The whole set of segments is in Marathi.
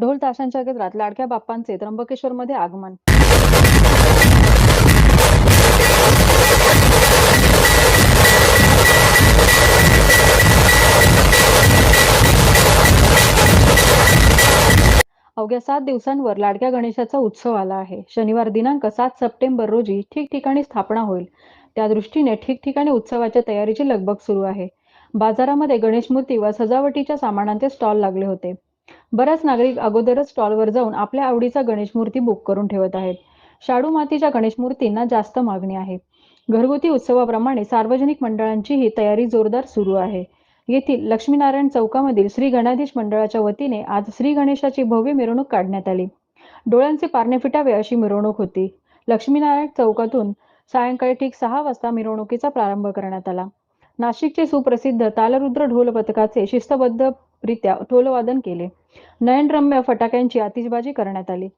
ढोल ताशांच्या गजरात लाडक्या बाप्पांचे त्र्यंबकेश्वरमध्ये आगमन. अवघ्या सात दिवसांवर लाडक्या गणेशाचा उत्सव आला आहे. शनिवार दिनांक सात सप्टेंबर रोजी ठिकठिकाणी स्थापना होईल. त्या दृष्टीने ठिकठिकाणी उत्सवाच्या तयारीची लगबग सुरू आहे. बाजारामध्ये गणेश मूर्ती व सजावटीच्या सामानांचे स्टॉल लागले होते. बराच नागरिक अगोदरच स्टॉलवर जाऊन आपल्या आवडीचा गणेश मूर्ती बुक करून ठेवत आहेत. शाडू मातीच्या गणेश मूर्तींना जास्त मागणी आहे. घरगुती उत्सवाप्रमाणे सार्वजनिक मंडळांचीही तयारी जोरदार सुरू आहे. येथील लक्ष्मीनारायण चौकामधील श्री गणाधीश मंडळाच्या वतीने आज श्री गणेशाची भव्य मिरवणूक काढण्यात आली. डोळ्यांचे पारणे फिटावे अशी मिरवणूक होती. लक्ष्मीनारायण चौकातून सायंकाळी ठीक सहा वाजता मिरवणुकीचा प्रारंभ करण्यात आला. नाशिकचे सुप्रसिद्ध तालरुद्र ढोल पथकाचे शिस्तबद्धरित्या ढोलवादन केले. नयनरम्य फटाक्यांची आतिषबाजी करण्यात आली.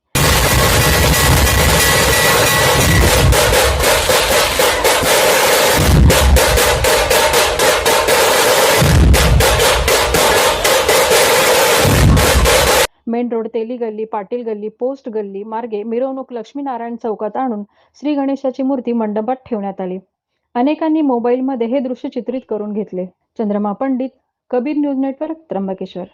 मेन रोड तेली गल्ली पाटील गल्ली पोस्ट गल्ली मार्गे मिरवणूक लक्ष्मीनारायण चौकात आणून श्री गणेशाची मूर्ती मंडपात ठेवण्यात आली. अनेकांनी मोबाईलमध्ये हे दृश्य चित्रित करून घेतले. Chandrama Pandit Kabir news network Trimbakeshwar.